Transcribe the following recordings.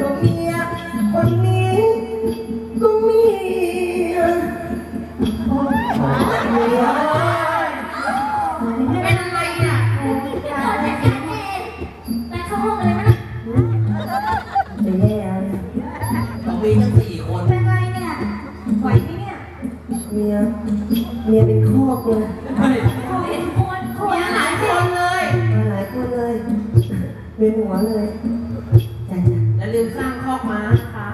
ก็เมียคนนี้ก็มีโอ้ยเมียเป็นอะไรอะพี่เกิดจากเองไปเข้าห้องเลยไหมล่ะจะแย่แล้วต้องมีทั้งสี่คนเป็นไรเนี่ยไหวไหมเนี่ยเมียเมียเป็นคอกเลยเฮ้ยโอ้เห็นคนคนมีหลายคนเลยมาหลายคนเลยเป็นหัวเลย ลืมสร้างคอกม้านะคะ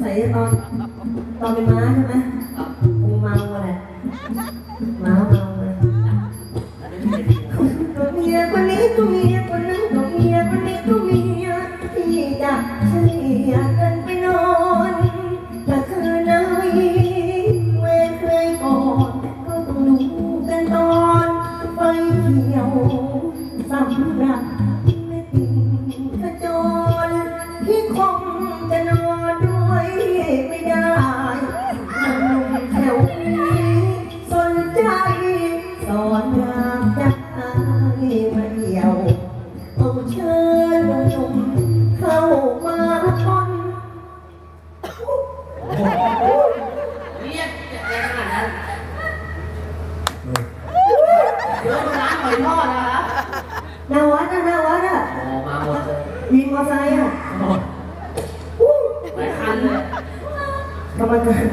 ใส่ตอนตอนเป็นม้าใช่ไหมกูเมาแหละม้าเมาเลยอันนี้เป็นดีก็มียคนนี้ก็เมียคนนั้นก็เมียคนนี้ก็เมียที่จะเฉลี่ยกันไปนอนถ้าคืนไหนเวรเคยก่อนก็ต้องดูกันตอนไปเที่ยวสำหรับ ที่คงจะนอนด้วยไม่ได้หนุ่มแถวนี้สนใจ สอนรามจักอายมาเดี่ยวเอาเชิญหนุ่มๆเข้ามาชนเรียกอะไรขนาดนั้นเดี๋ยวมาร้านหอยทอดนะคะหนาวัดนะหนาวัดอะ วินมอไซค์อะหมดอู้หลายคันเลยกรรมการ